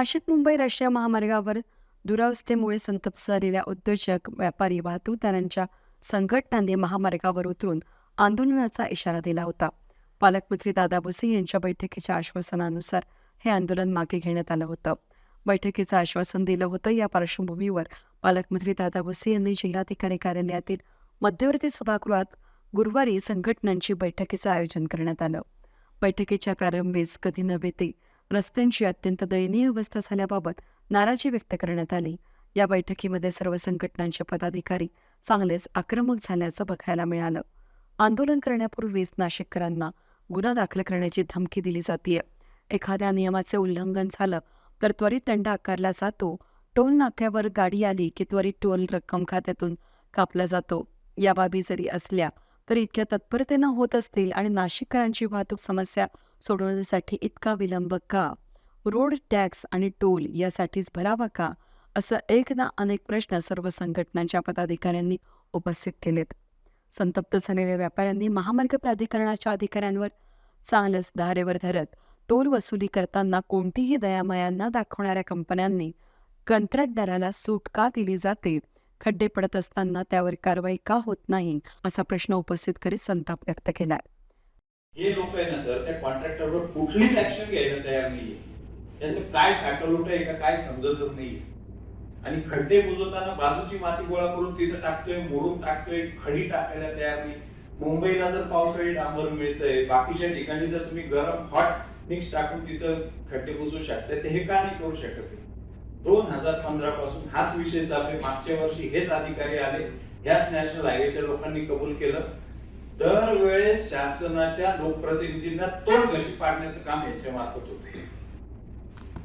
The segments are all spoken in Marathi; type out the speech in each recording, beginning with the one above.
नाशिक मुंबई राष्ट्रीय महामार्गावर दुरावस्थेमुळे संतप्त झालेल्या उद्योजक व्यापारी वाहतूकदारांच्या संघटनांनी महामार्गावर उतरून आंदोलनाचा इशारा दिला होता. पालकमंत्री दादा भुसे यांच्या बैठकीच्या आश्वासनानुसार हे आंदोलन मागे घेण्यात आलं होतं. बैठकीचं आश्वासन दिलं होतं. या पार्श्वभूमीवर पालकमंत्री दादा भुसे यांनी जिल्हाधिकारी कार्यालयातील मध्यवर्ती सभागृहात गुरुवारी संघटनांची बैठकीचं आयोजन करण्यात आलं. बैठकीच्या प्रारंभीच कधी नव्हे ते रस्त्यांची अत्यंत दयनीय अवस्था झाल्याबाबत नाराजी व्यक्त करण्यात आली. या बैठकीमध्ये सर्व संघटनांचे पदाधिकारी चांगलेच आक्रमक झाल्याचं बघायला मिळालं. आंदोलन करण्यापूर्वीच नाशिककरांना गुन्हा दाखल करण्याची धमकी दिली जाते एखाद्या नियमाचे उल्लंघन झालं तर त्वरित दंड आकारला जातो. टोल नाक्यावर गाडी आली की त्वरित टोल रक्कम खात्यातून कापला जातो. या बाबी जरी असल्या तरी इतक्या तत्परतेनं होत असतील आणि नाशिककरांची वाहतूक समस्या सोडवण्यासाठी इतका विलंब का? रोड टॅक्स आणि टोल यासाठीच भरावा का? असं एक ना अनेक प्रश्न सर्व संघटनांच्या पदाधिकाऱ्यांनी उपस्थित केलेत. संतप्त झालेल्या व्यापाऱ्यांनी महामार्ग प्राधिकरणाच्या अधिकाऱ्यांवर चांगलंच धारेवर धरत टोल वसुली करताना कोणतीही दयामाया न दाखवणाऱ्या कंपन्यांनी कंत्राटदाराला सूट का दिली जाते? खड्डे पडत असताना त्यावर कारवाई का होत नाही? असा प्रश्न उपस्थित करीत संताप व्यक्त केला हे लोक आहे ना सर त्या कॉन्ट्रॅक्टरवर कुठलीच ऍक्शन घ्यायला तयार नाहीये. त्यांचं काय साठवलोट आहे का काय समजतच नाहीये. आणि खड्डे बुजवताना बाजूची माती गोळा करून तिथं टाकतोय मोडून टाकतोय खडी टाकायला तयार नाही. मुंबईला जर पावसाळी डांबर मिळतंय बाकीच्या ठिकाणी जर तुम्ही गरम हॉट मिक्स टाकून तिथं खड्डे बुजवू शकता ते हे का नाही करू शकत दोन हजार पंधरा पासून हाच विषय चालू मागच्या वर्षी हेच अधिकारी आले ह्याच नॅशनल हायवेच्या लोकांनी कबूल केलं. दरवेळेस शासनाच्या लोकप्रतिनिधींना तोंड कशी पाडण्याचं काम यांच्या मार्फत होते.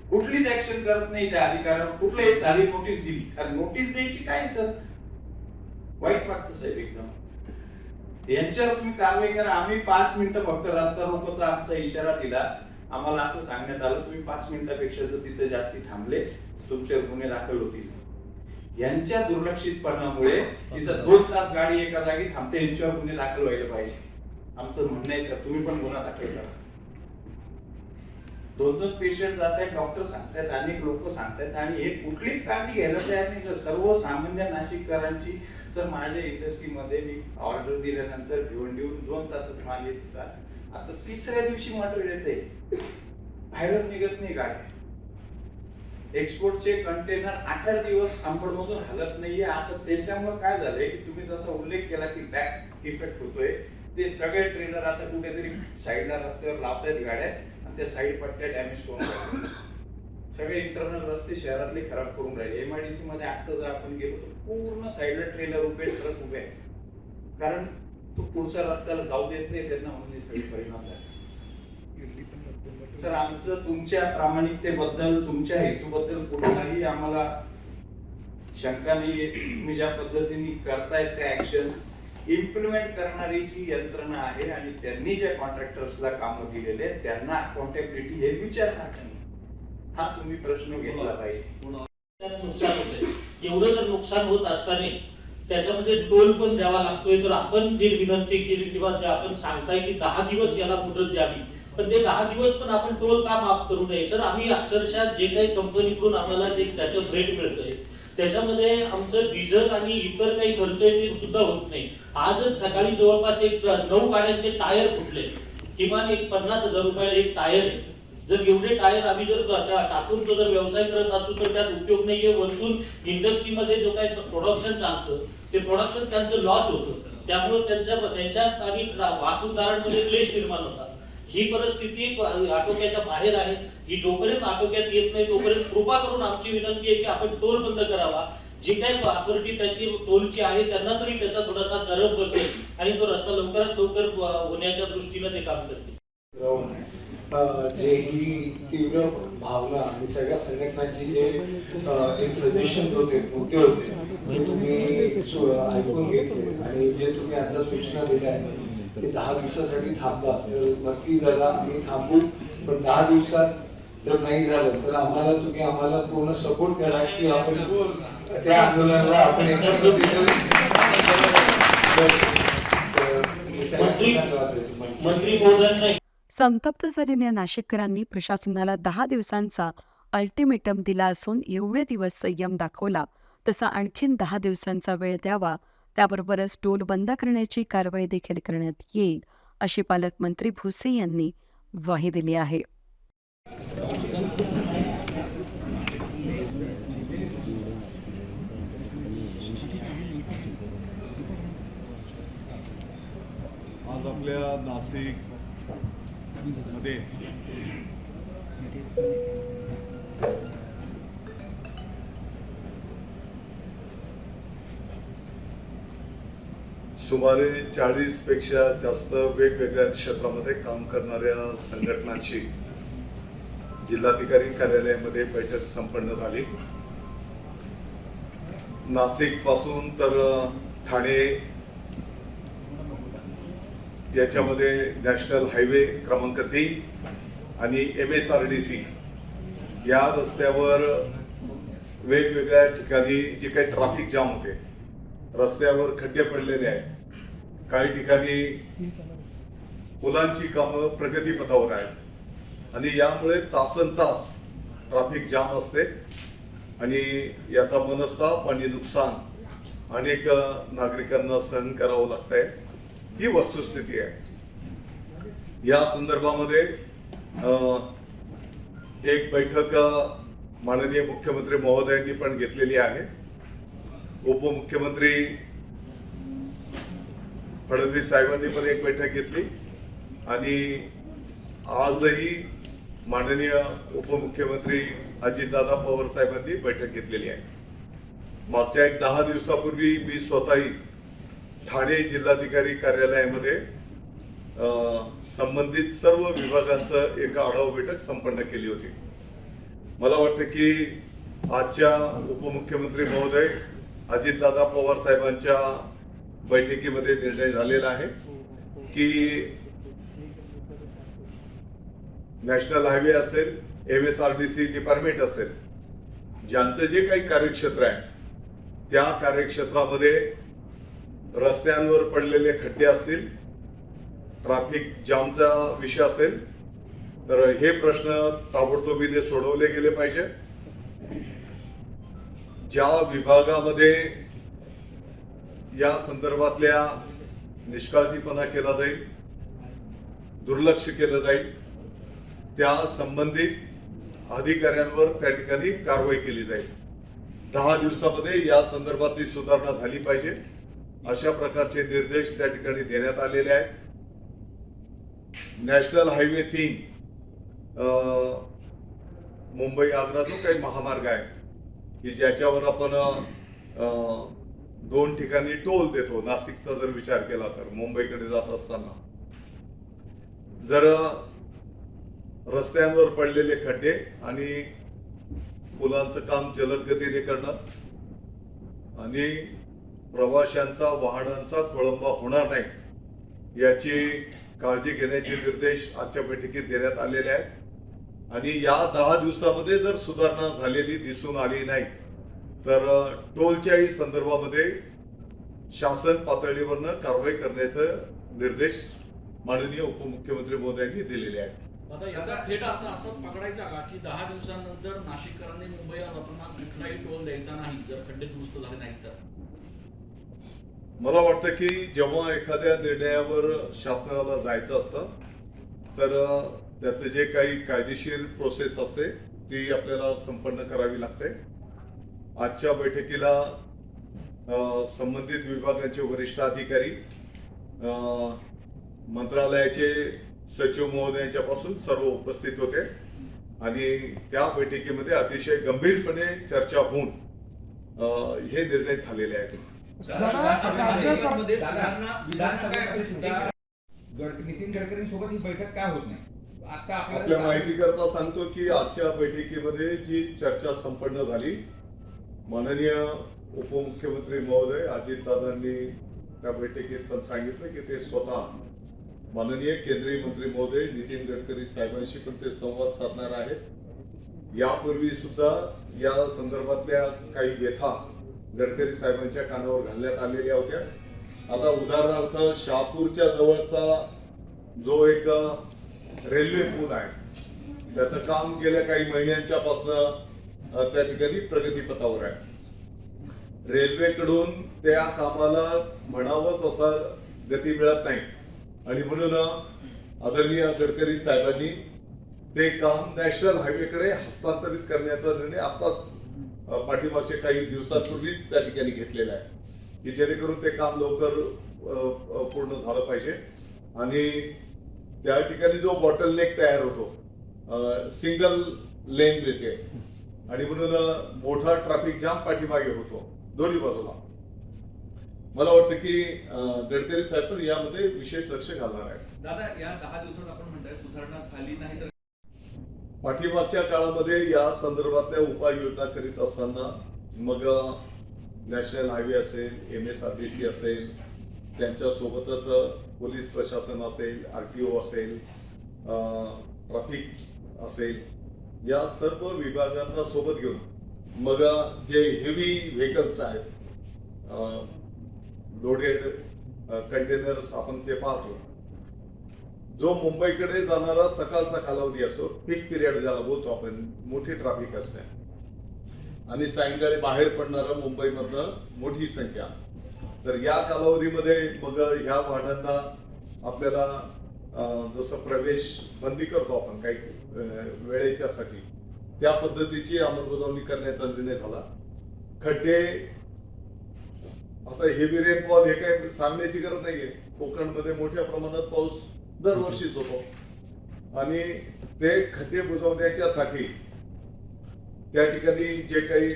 कुठलीच ऍक्शन करत नाही त्या अधिकाऱ्यावर. कुठलीही साधी नोटीस दिली. कारण नोटीस द्यायची काय सर वाईट वाटतं साहेब एकदम. यांच्यावर तुम्ही कारवाई करा. आम्ही पाच मिनिटं फक्त रस्ता रोकोचा आमचा इशारा दिला. आम्हाला असं सांगण्यात आलं तुम्ही पाच मिनिटापेक्षा जर तिथे जास्ती थांबले तुमचे गुन्हे दाखल होतील. यांच्या दुर्लक्षितपणामुळे तिथं दोन तास गाडी एका जागी थांबते यांच्यावर गुन्हे दाखल व्हायला पाहिजे. आमचं म्हणणं आहे सर तुम्ही पण गुन्हा दाखल करा. दोन दोन पेशंट जात आहेत डॉक्टर सांगतायत अनेक लोक सांगतायत आणि हे कुठलीच काळजी घ्यायला तयार नाही सर. सर्वसामान्य नाशिककरांची सर माझ्या इंडस्ट्रीमध्ये मी ऑर्डर दिल्यानंतर घेऊन देऊन दोन तासात माल येत होता. आता तिसऱ्या दिवशी मटेरियल येते बाहेरच निघत नाही गाडी. एक्सपोर्टचे कंटेनर अठरा दिवस मधून हलत नाहीये. आता त्याच्यामुळे काय झालंय की तुम्ही जसा उल्लेख केला की बॅक इफेक्ट होतोय ते सगळे ट्रेनर आता कुठेतरी साईडला रस्त्यावर लावतायत गाड्या आणि त्या साईड पट्ट्या डॅमेज करून सगळे इंटरनल रस्ते शहरातले खराब करून राहिले. एमआयडीसी मध्ये आता जर आपण गेलो तर पूर्ण साईडला ट्रेलर उभे ट्रक उभे कारण तो पुढच्या रस्त्याला जाऊ देत नाही त्यांना म्हणून सगळे परिणाम झाले. सर आमचं तुमच्या प्रामाणिकतेबद्दल तुमच्या हेतूबद्दल कुठलाही आम्हाला शंका नाहीये. तुम्ही ज्या पद्धतीने करतायत त्या ऍक्शन्स इम्प्लिमेंट करणारी जी यंत्रणा आहे आणि त्यांनी ज्या कॉन्ट्रॅक्टर्सला कामं दिलेले त्यांना अकाउंटेबिलिटी हे विचारणार नाही. हा तुम्ही प्रश्न घेतला पाहिजे. नुकसान होते एवढं जर नुकसान होत असताना त्याच्यामध्ये टोल पण द्यावा लागतोय. तर आपण जे विनंती केली किंवा जे आपण सांगताय की दहा दिवस याला मुदत द्यावी. पण ते दहा दिवस पण आपण टोल का माफ करू नये? सर आम्ही अक्षरशः जे काही कंपनीकडून आम्हाला एक त्याचं रेट मिळतंय. त्याच्यामध्ये आमचं डिझेल आणि इतर काही खर्च आहे ते सुद्धा होत नाही. आजच सकाळी जवळपास एक नऊ गाड्यांचे टायर फुटले. किमान एक पन्नास हजार रुपयाला एक टायर जर एवढे टायर आम्ही जर टाकून तो जर व्यवसाय करत असू तर त्यात उपयोग नाहीये. वरतून इंडस्ट्रीमध्ये जो काही प्रोडक्शन चालतं ते प्रोडक्शन त्यांचं लॉस होतं. त्यामुळे त्यांच्या त्यांच्यात आणि वाहतूकदारांमध्ये क्लेश निर्माण होतात. ही परिस्थिती आटोक्याच्या बाहेर आहे ही जोपर्यंत आटोक्यात येत नाही तोपर्यंत कृपा करून आमची विनंती आहे की आपण टोल बंद करावा. जी काही अथॉरिटी त्याची टोलची आहे त्यांना तरी त्याचा थोडासा दरब बसेल आणि तो रस्ता लवकरात लवकर होण्याच्या दृष्टीने ते काम करतील. जे ही तीव्र भावना आणि सगळ्या संघटनांची जे एक सजेशन होते मुद्दे होते जे तुम्ही ऐकून घेतले आणि जे तुम्ही आता सूचना दिल्या की दहा दिवसासाठी थांबा तर नक्की जरा आम्ही थांबू पण दहा दिवसात जर नाही झालं तर आम्हाला तुम्ही आम्हाला पूर्ण सपोर्ट करा की आपण त्या आंदोलनाला आपण एकत्र संतप्त झालेल्या नाशिककरांनी प्रशासनाला दहा दिवसांचा अल्टिमेटम दिला असून एवढे दिवस संयम दाखवला. तसा आणखीन दहा दिवसांचा वेळ द्यावा त्याबरोबरच टोल बंद करण्याची कारवाई देखील करण्यात येईल अशी पालकमंत्री भुसे यांनी ग्वाही दिली आहे. आज आपल्या नाशिकमध्ये सुमारे चाळीसपेक्षा जास्त वेगवेगळ्या क्षेत्रामध्ये काम करणाऱ्या संघटनांची जिल्हाधिकारी कार्यालयामध्ये बैठक संपन्न झाली. नाशिकपासून तर ठाणे याच्यामध्ये नॅशनल हायवे क्रमांक तीन आणि M S R D C या रस्त्यावर वेगवेगळ्या ठिकाणी जे काही ट्रॅफिक जाम होते रस्त्यावर खड्डे पडलेले आहेत काही ठिकाणी मुलांची कामं प्रगतीपथावर आहेत. आणि यामुळे तासन तास ट्राफिक जाम असते. आणि याचा मनस्ताप आणि नुकसान अनेक नागरिकांना सहन करावं लागतंय. ही वस्तुस्थिती आहे. या संदर्भामध्ये एक बैठक माननीय मुख्यमंत्री महोदयांनी पण घेतलेली आहे. उपमुख्यमंत्री फडणवीस साहेबांनी पण एक बैठक घेतली. आणि आजही माननीय उपमुख्यमंत्री अजितदादा पवार साहेबांनी बैठक घेतलेली आहे. मागच्या एक दहा दिवसापूर्वी मी स्वतःही ठाणे जिल्हाधिकारी कार्यालयामध्ये संबंधित सर्व विभागांचं एक आढावा बैठक संपन्न केली होती. मला वाटतं की आजच्या उपमुख्यमंत्री महोदय अजितदादा पवार साहेबांच्या बैठकीमध्ये निर्णय झालेला आहे की नॅशनल हायवे असेल M S R D C department असेल ज्यांचं जे काही कार्यक्षेत्र आहे त्या कार्यक्षेत्रामध्ये रस्त्यांवर पडलेले खड्डे असतील ट्रॅफिक जामचा विषय असेल तर हे प्रश्न ताबडतोबीने सोडवले गेले पाहिजे ज्या विभागामध्ये या संदर्भातल्या निष्काळजीपणा केला जाईल दुर्लक्ष केलं जाईल त्या संबंधित अधिकाऱ्यांवर त्या ठिकाणी कारवाई केली जाईल. दहा दिवसामध्ये या संदर्भातली सुधारणा झाली पाहिजे. अशा प्रकारचे निर्देश त्या ठिकाणी देण्यात आलेले आहेत. नॅशनल हायवे तीन अं, मुंबई आग्रा जो काही महामार्ग आहे की ज्याच्यावर आपण अं, दोन ठिकाणी टोल देतो नाशिकचा जर विचार केला तर मुंबईकडे जात असताना. जर रस्त्यांवर पडलेले खड्डे आणि पुलांचं काम जलद गतीने करणं आणि प्रवाशांचा वाहनांचा खोळंबा होणार नाही याची काळजी घेण्याचे निर्देश आजच्या बैठकीत देण्यात आलेले आहेत. आणि या दहा दिवसामध्ये जर सुधारणा झालेली दिसून आली नाही तर टोलच्याही संदर्भामध्ये शासन पातळीवरनं कारवाई करण्याचे निर्देश माननीय उपमुख्यमंत्री मोदयांनी दिलेले आहेत. आता याचा थेट अर्थ असा पकडायचा का की दहा दिवसानंतर नाशिककरांनी मुंबईला जाताना कुठलाही टोल द्यायचा नाही जर खड्डे दुरुस्त झाले नाहीत तर? मला वाटतं की जेव्हा एखाद्या निर्णयावर शासनाला जायचं असतं तर त्याचं जे काही कायदेशीर प्रोसेस असते ती आपल्याला संपन्न करावी लागते. आजच्या बैठकीला संबंधित विभागाचे वरिष्ठ अधिकारी मंत्रालयाचे सचिव महोदयांच्यापासून सर्व उपस्थित होते. आणि त्या बैठकीमध्ये अतिशय गंभीरपणे चर्चा होऊन हे निर्णय झालेले आहेत. नितीन गडकरींसोबत ही बैठक काय होत नाही? आता आपल्या माहिती करता सांगतो की आजच्या बैठकीमध्ये जी चर्चा संपन्न झाली माननीय उपमुख्यमंत्री महोदय अजितदादांनी त्या बैठकीत पण सांगितलं की ते स्वतः माननीय केंद्रीय मंत्री महोदय नितीन गडकरी साहेबांशी पण ते संवाद साधणार आहेत. यापूर्वी सुद्धा या संदर्भातल्या काही व्यथा गडकरी साहेबांच्या कानावर घालण्यात आलेल्या होत्या. आता उदाहरणार्थ शहापूरच्या जवळचा जो एक रेल्वे पूल आहे त्याचं काम गेल्या काही महिन्यांच्या पासून त्या ठिकाणी प्रगतीपथावर आहे. रेल्वेकडून त्या कामाला म्हणावं तसा गती मिळत नाही. आणि म्हणून आदरणीय गडकरी साहेबांनी ते काम नॅशनल हायवेकडे हस्तांतरित करण्याचा निर्णय आताच पाठीमागचे पाठीमागच्या काही दिवसांपूर्वीच त्या ठिकाणी घेतलेला आहे. की जेणेकरून ते काम लवकर पूर्ण झालं पाहिजे. आणि त्या ठिकाणी जो बॉटल नेक तयार होतो सिंगल लेन मिळते आणि म्हणून मोठा ट्रॅफिक जाम पाठीमागे होतो दोन्ही बाजूला. मला वाटतं की गडकरी साहेब पण यामध्ये विशेष लक्ष घालणार आहे दादा या दहा दिवसात आपण म्हणताय सुधारणा झाली नाही तर पाठीमागच्या काळामध्ये या संदर्भातल्या उपाययोजना करीत असताना मग नॅशनल हायवे असेल M S R D C असेल त्यांच्या सोबतच पोलीस प्रशासन असेल आर टी ओ असेल ट्रॅफिक असेल या सर्व विभागांना सोबत घेऊन मग जे हेवी व्हेकल्स आहेत लोडेड कंटेनर्स आपण ते पाहतो. जो मुंबईकडे जाणारा सकाळचा कालावधी असो पीक पिरियड ज्याला बोलतो आपण मोठी ट्रॅफिक असते. आणि सायंकाळी बाहेर पडणारा मुंबईमधनं मोठी संख्या. तर या कालावधीमध्ये मग ह्या वाहनांना आपल्याला जसं प्रवेश बंदी करतो आपण काही वेळेच्यासाठी त्या पद्धतीची अंमलबजावणी करण्याचा निर्णय झाला. खड्डे आता हेवी रेनफॉल हे काही सांगण्याची गरज नाहीये. कोकणमध्ये मोठ्या प्रमाणात पाऊस दरवर्षीच होतो. आणि ते खड्डे बुजवण्याच्यासाठी त्या ठिकाणी जे काही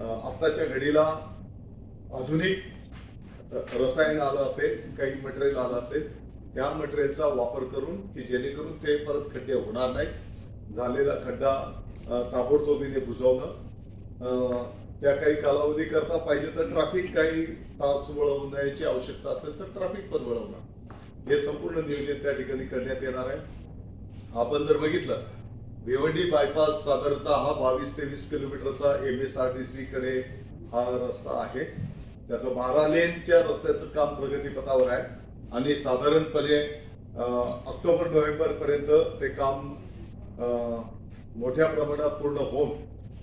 आत्ताच्या घडीला आधुनिक रसायन आलं असेल काही मटेरियल आलं असेल त्या मटेरियलचा वापर करून की जेणेकरून ते परत खड्डे होणार नाही झालेला खड्डा ताबडतोबीने बुजवणं त्या काही कालावधी करता पाहिजे तर ट्रॅफिक काही तास वळवण्याची आवश्यकता असेल तर ट्रॅफिक पण वळवणं हे संपूर्ण नियोजन त्या ठिकाणी करण्यात येणार आहे. आपण जर बघितलं भिवंडी बायपास साधारणतः हा बावीस तेवीस किलोमीटरचा M S R T C कडे हा रस्ता आहे. त्याचं बारा लेनच्या रस्त्याचं काम प्रगतीपथावर आहे. आणि साधारणपणे ऑक्टोबर नोव्हेंबर पर्यंत ते काम मोठ्या प्रमाणात पूर्ण होऊन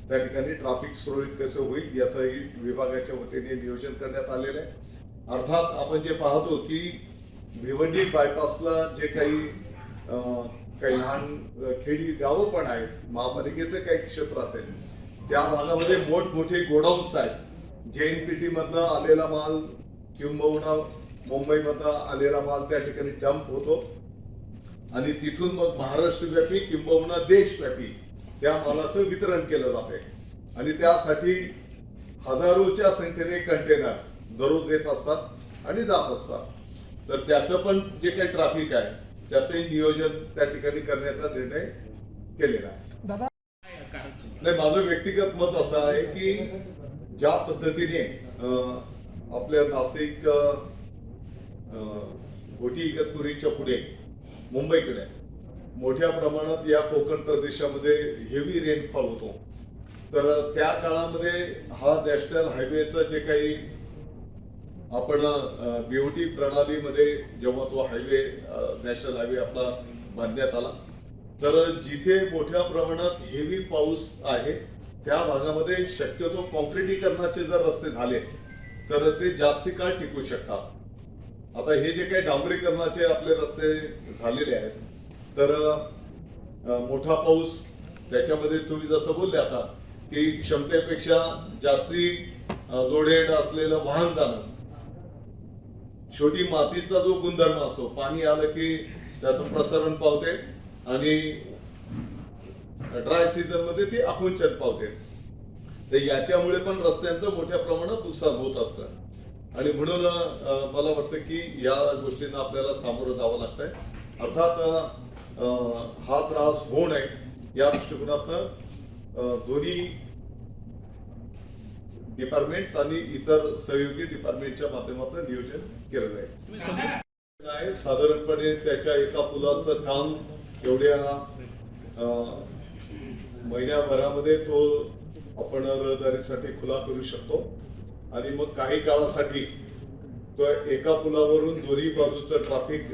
त्या ठिकाणी ट्रॅफिक सुरळीत कसं होईल याचंही विभागाच्या वतीने नियोजन करण्यात आलेलं आहे. अर्थात आपण जे पाहतो की भिवंडी बायपासला जे काही काही लहान खेडी गावं पण आहेत महापालिकेचं काही क्षेत्र असेल त्या भागामध्ये मोठमोठे गोडाऊन्स आहेत. जे एन पी मधनं आलेला माल किंबहुना मुंबईमधनं आलेला माल त्या ठिकाणी डंप होतो. आणि तिथून मग महाराष्ट्रव्यापी किंबहुना देशव्यापी त्या मालाचं वितरण केलं जाते आणि त्यासाठी हजारोच्या संख्येने कंटेनर दररोज येत असतात आणि जात असतात. तर त्याचं पण जे काही ट्रॅफिक आहे त्याचंही नियोजन त्या ठिकाणी करण्याचा निर्णय केलेला आहे. नाही माझं व्यक्तिगत मत असं आहे की ज्या पद्धतीने आपल्या नाशिक घोटी इगतपुरीच्या पुढे मुंबईकडे. मोठ्या प्रमाणात या कोकण प्रदेशामध्ये हेवी रेनफॉल होतो. तर त्या काळामध्ये हा नॅशनल हायवेचं जे काही आपण बीओटी प्रणालीमध्ये जेव्हा तो हायवे नॅशनल हायवे आपला बांधण्यात आला तर जिथे मोठ्या प्रमाणात हेवी पाऊस आहे त्या भागामध्ये शक्यतो कॉन्क्रिटीकरणाचे जर रस्ते झाले तर ते जास्ती काळ टिकू शकतात. आता हे जे काही डांबरीकरणाचे आपले रस्ते झालेले आहेत तर मोठा पाऊस त्याच्यामध्ये तुम्ही जसं बोलले आता की क्षमतेपेक्षा जास्ती लोडेड असलेलं वाहन जाणं. शेवटी मातीचा जो गुणधर्म असतो पाणी आलं की त्याचं प्रसरण पावते आणि ड्राय सीझनमध्ये ती आकुंचन पावते. तर याच्यामुळे पण रस्त्यांचं मोठ्या प्रमाणात नुकसान होत असतं. आणि म्हणून मला वाटतं की या गोष्टींना आपल्याला सामोरं जावं लागतंय. अर्थात हा त्रास होऊ नये या दृष्टिकोनातनं अं, दोन्ही डिपार्टमेंट्स आणि इतर सहयोगी डिपार्टमेंटच्या माध्यमातून नियोजन केलं जाईल. साधारणपणे त्याच्या एका पुलाचं काम एवढ्या महिन्याभरामध्ये तो आपण रहदारीसाठी खुला करू शकतो. आणि मग काही काळासाठी तो एका पुलावरून दोन्ही बाजूचं ट्रॅफिक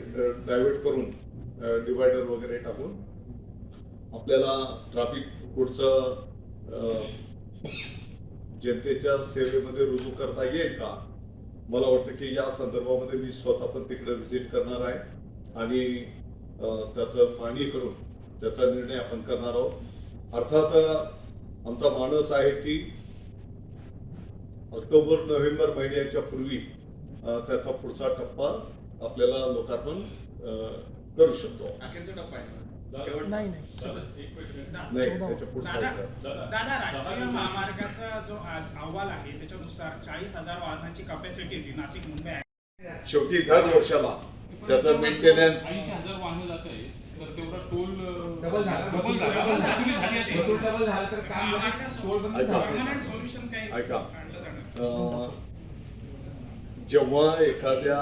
डायव्हर्ट करून डिवायडर वगैरे टाकून आपल्याला ट्रॅफिक पुढचं जनतेच्या सेवेमध्ये रुजू करता येईल का? मला वाटतं की या संदर्भामध्ये मी स्वतः पण तिकडे व्हिजिट करणार आहे आणि त्याचं पाणी करून त्याचा निर्णय आपण करणार आहोत. अर्थात आमचा माणूस आहे की ऑक्टोबर नोव्हेंबर महिन्याच्या पूर्वी त्याचा पुढचा टप्पा आपल्याला लोकार्पण करू शकतो. टप्पा आहे. नाही दादा राष्ट्रीय महामार्गाचा जो अहवाल आहे त्याच्यानुसार चाळीस हजार वाहनाची कपॅसिटी होती नाशिक मुंबई आहे. शेवटी दर वर्षाला त्याचा मेंटेनन्स ऐंशी हजार वाहनं जात आहे तर तेवढा टोल डबल झाला. तर बंद ऐका. जेव्हा एखाद्या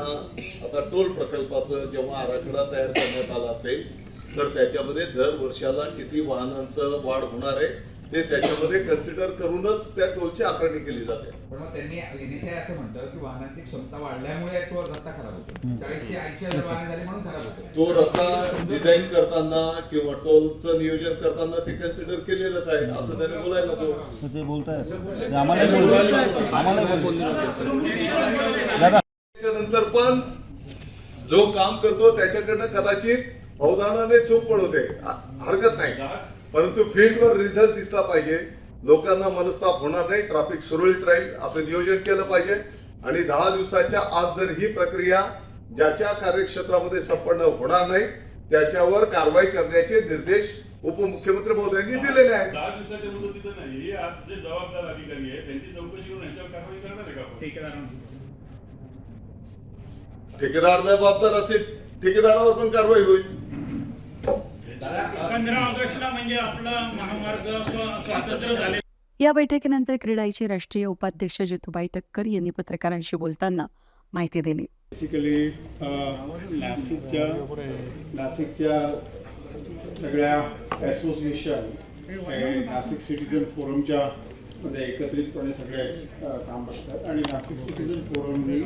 आता टोल प्रकल्पाचं जेव्हा आराखडा तयार करण्यात आला असेल तर त्याच्यामध्ये दर वर्षाला किती वाहनांचं वाढ होणार आहे? ते त्याच्यामध्ये कन्सिडर करूनच त्या टोलची आकारणी केली जाते. पण त्यांनी NHAI असं म्हणतं की वाहनांची क्षमता वाढल्यामुळे तो रस्ता खराब होतो. चाळीस ते ऐंशी हजार वाहने झाली म्हणून खराब होतो. तो रस्ता डिझाईन करताना किंवा टोलचं नियोजन करताना ते कन्सिडर केलेलंच आहे. असं त्याने बोलायला नको. ते बोलताय. आम्हाला पण जो काम करतो त्याच्याकडनं कदाचित अवधानाने चूक ह- हरकत नाही. परंतु फील्डवर रिझल्ट दिसला पाहिजे. लोकांना मनस्ताप होणार नाही ट्रॅफिक सुरळीत राहील असं नियोजन केलं पाहिजे. आणि दहा दिवसाच्या आत जर ही प्रक्रिया ज्याच्या कार्यक्षेत्रामध्ये संपन्न होणार नाही त्याच्यावर कारवाई करण्याचे निर्देश उपमुख्यमंत्री महोदयांनी दिलेले आहेत. दहा दिवसाच्या मुदतीचं नाही हे आज जे जबाबदार अधिकारी आहे त्यांची चौकशी करून यांच्यावर कारवाई करणार आहे का आपण? ठेकेदारांची ठेकेदार जबाबदार असेल. ठेकेदारावर पण कारवाई होईल. पंधरा ऑगस्टला म्हणजे आपला महामार्ग स्व- स्वातंत्र्य झाले. या बैठकीनंतर क्रीडाईचे राष्ट्रीय उपाध्यक्ष जितूबाई टक्कर यांनी पत्रकारांशी बोलताना माहिती दिली. बेसिकली नाशिकच्या नाशिकच्या सगळ्या असोसिएशन नाशिक सिटीजन फोरमच्या मध्ये एकत्रितपणे सगळे अ, काम बघतात आणि नाशिक सिटीजन फोरमने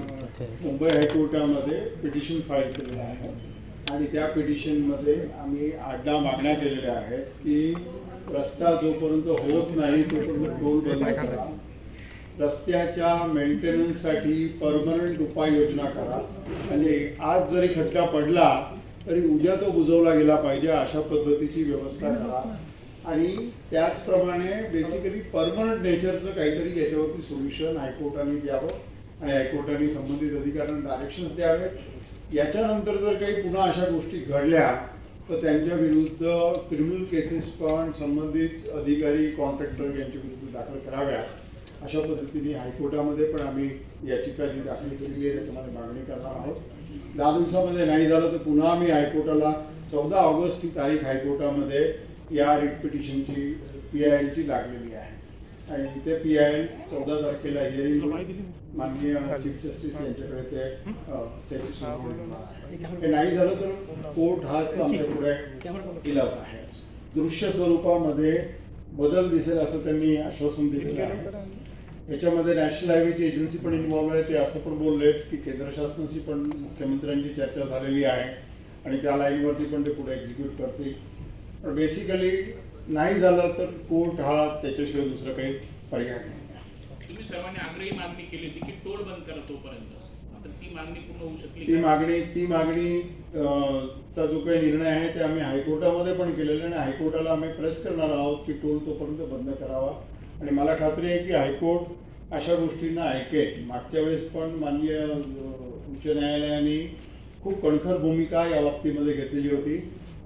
मुंबई हायकोर्टामध्ये पिटिशन फाईल केलेलं आहे. आणि त्या पिटिशनमध्ये आम्ही आड्डा मागण्या केलेल्या आहेत की रस्ता जोपर्यंत होत नाही तोपर्यंत टोल बंद करा. रस्त्याच्या मेंटेनन्ससाठी परमनंट उपाययोजना करा. आणि आज जरी खड्डा पडला तरी उद्या तो बुजवला गेला पाहिजे अशा पद्धतीची व्यवस्था करा. आणि त्याचप्रमाणे बेसिकली परमनंट नेचरचं काहीतरी याच्यावरती सोल्युशन हायकोर्टाने द्यावं आणि हायकोर्टाने संबंधित अधिकाऱ्यांना डायरेक्शन्स द्यावेत. याच्यानंतर जर काही पुन्हा अशा गोष्टी घडल्या तर त्यांच्या विरुद्ध क्रिमिनल केसेस पण संबंधित अधिकारी कॉन्ट्रॅक्टर यांच्या विरुद्ध दाखल कराव्या. अशा पद्धतीने हायकोर्टामध्ये पण आम्ही याचिका जी दाखल केलेली आहे त्याच्यामध्ये मागणी करणार आहोत. दहा दिवसामध्ये नाही झालं तर पुन्हा आम्ही हायकोर्टाला चौदा ऑगस्ट ही तारीख हायकोर्टामध्ये या रिट पिटिशनची पी आय एलची लागलेली आहे. आणि ते पी आय एल चौदा तारखेला हिअरिंग माननीय चीफ जस्टिस यांच्याकडे ते त्याची सुनावणी नाही झालं तर कोर्ट हाच आमच्या पुढे आहे. दृश्य स्वरूपामध्ये बदल दिसेल असं त्यांनी आश्वासन दिलेलं आहे. याच्यामध्ये नॅशनल हायवेची एजन्सी पण इन्व्हॉल्व आहे. ते असं पण बोलले की केंद्र शासनाशी पण मुख्यमंत्र्यांची चर्चा झालेली आहे आणि त्या लाईनवरती पण ते पुढे एक्झिक्यूट करतील. पण बेसिकली नाही झालं तर कोर्ट हा त्याच्याशिवाय दुसरं काही पर्याय नाही. तुम्ही सर्वांनी आग्रही मागणी केली होती की टोल बंद करा तोपर्यंत. आता ती मागणी पूर्ण होऊ शकली ती का? मागणी ती मागणी अं, चा जो काही निर्णय आहे ते आम्ही हायकोर्टामध्ये पण केलेला आहे आणि हायकोर्टाला आम्ही प्रेस करणार आहोत की टोल तोपर्यंत बंद करावा. आणि मला खात्री आहे की हायकोर्ट अशा गोष्टींना ऐकेल. मागच्या वेळेस पण माननीय अं, उच्च न्यायालयाने खूप कणखर भूमिका या बाबतीमध्ये घेतलेली होती.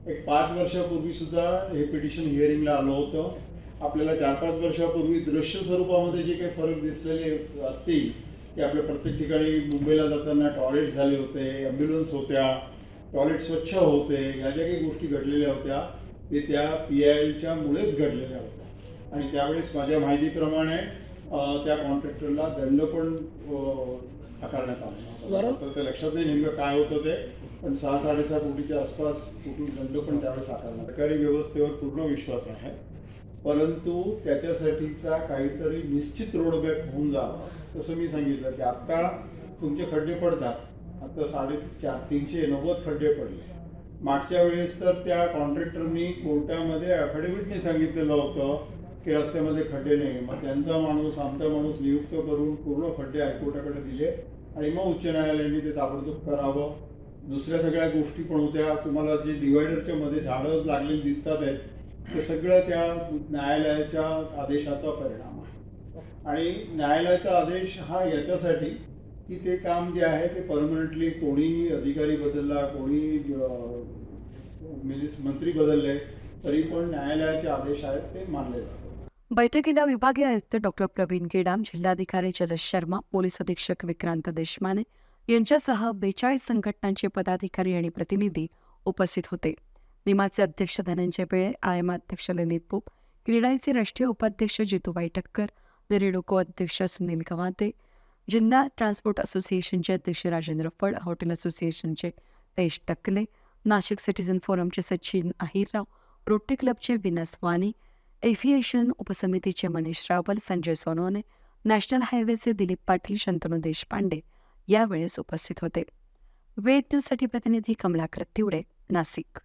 एक पाच वर्षापूर्वी सुद्धा हे पिटिशन हिअरिंगला आलं होतं. आपल्याला चार पाच वर्षापूर्वी दृश्य स्वरूपामध्ये जे काही फरक दिसलेले असतील की आपल्या प्रत्येक ठिकाणी मुंबईला जाताना टॉयलेट झाले होते ॲम्ब्युलन्स होत्या टॉयलेट स्वच्छ होते या ज्या काही गोष्टी घडलेल्या होत्या ते त्या पी आय एलच्या मुळेच घडलेल्या होत्या. आणि त्यावेळेस माझ्या माहितीप्रमाणे त्या कॉन्ट्रॅक्टरला दंड पण आकारण्यात आला होता. तर ते लक्षात नाही नेमकं काय होतं ते. पण सहा साडेसहा कोटीच्या आसपास कुठून दंड पण त्यावेळेस आकारला सरकारी व्यवस्थेवर पूर्ण विश्वास आहे. परंतु त्याच्यासाठीचा काहीतरी निश्चित रोडमॅप होऊन जावा तसं मी सांगितलं की आता तुमचे खड्डे पडतात. आता साडे चार तीनशे नव्वद खड्डे पडले. मागच्या वेळेस तर त्या कॉन्ट्रॅक्टरनी कोर्टामध्ये ॲफिडेव्हिटने सांगितलेलं होतं की रस्त्यामध्ये खड्डे नाही. मग त्यांचा माणूस आमचा माणूस नियुक्त करून पूर्ण खड्डे हायकोर्टाकडे दिले आणि मग उच्च न्यायालयाने ते ताबडतोब करावं. दुसऱ्या सगळ्या गोष्टी पण होत्या. तुम्हाला जे डिवायडरच्या मध्ये झाडं लागलेली दिसतात आहेत ते सगळं त्या न्यायालयाच्या आदेशाचा परिणाम आहे. आणि न्यायालयाचा आदेश हा याच्यासाठी की ते काम जे आहे ते परमनंटली कोणी अधिकारी बदलला कोणी मिनिस- मंत्री बदलले तरी पण न्यायालयाचे आदेश आहेत ते मानले जातात. बैठकीला विभागीय आयुक्त डॉक्टर प्रवीण गेडाम जिल्हाधिकारी जलश शर्मा पोलीस अधीक्षक विक्रांत देशमाने यांच्यासह बेचाळीस संघटनांचे पदाधिकारी आणि प्रतिनिधी उपस्थित होते. निमाचे अध्यक्ष धनंजय बेळे आयएम अध्यक्ष ललित पोप क्रीडाईचे राष्ट्रीय उपाध्यक्ष जितूबाई ठक्कर दरेडोको अध्यक्ष सुनील गवाते जिल्हा ट्रान्सपोर्ट असोसिएशनचे अध्यक्ष राजेंद्र फड हॉटेल असोसिएशनचे तेज टकले नाशिक सिटीझन फोरमचे सचिन अहिरराव रोटरी क्लबचे विनस वाणी एव्हिएशन उपसमितीचे मनीष रावल संजय सोनोने नॅशनल हायवेचे दिलीप पाटील शंतनू देशपांडे यावेळेस उपस्थित होते. वेद न्यूजसाठी प्रतिनिधी कमलाकर तिवडे नाशिक.